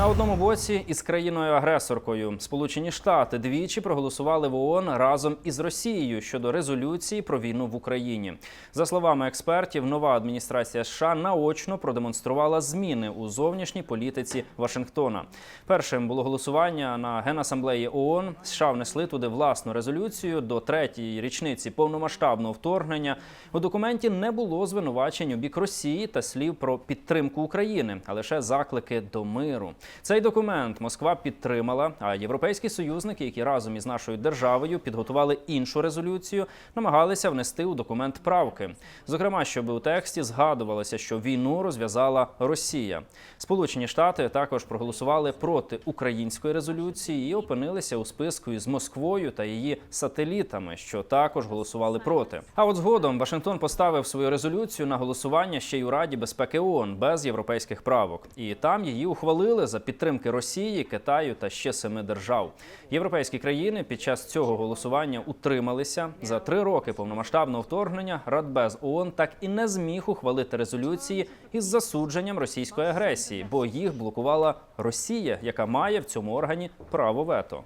На одному боці із країною-агресоркою Сполучені Штати двічі проголосували в ООН разом із Росією щодо резолюції про війну в Україні. За словами експертів, нова адміністрація США наочно продемонструвала зміни у зовнішній політиці Вашингтона. Першим було голосування на генасамблеї ООН. США внесли туди власну резолюцію до третьої річниці повномасштабного вторгнення. У документі не було звинувачень у бік Росії та слів про підтримку України, а лише заклики до миру. Цей документ Москва підтримала. А європейські союзники, які разом із нашою державою підготували іншу резолюцію, намагалися внести у документ правки. Зокрема, щоб у тексті згадувалося, що війну розв'язала Росія. Сполучені Штати також проголосували проти української резолюції і опинилися у списку із Москвою та її сателітами, що також голосували проти. А от згодом Вашингтон поставив свою резолюцію на голосування ще й у Раді безпеки ООН без європейських правок, і там її ухвалили за підтримки Росії, Китаю та ще семи держав. Європейські країни під час цього голосування утрималися за три роки повномасштабного вторгнення. Радбез ООН так і не зміг ухвалити резолюції із засудженням російської агресії, бо їх блокувала Росія, яка має в цьому органі право вето.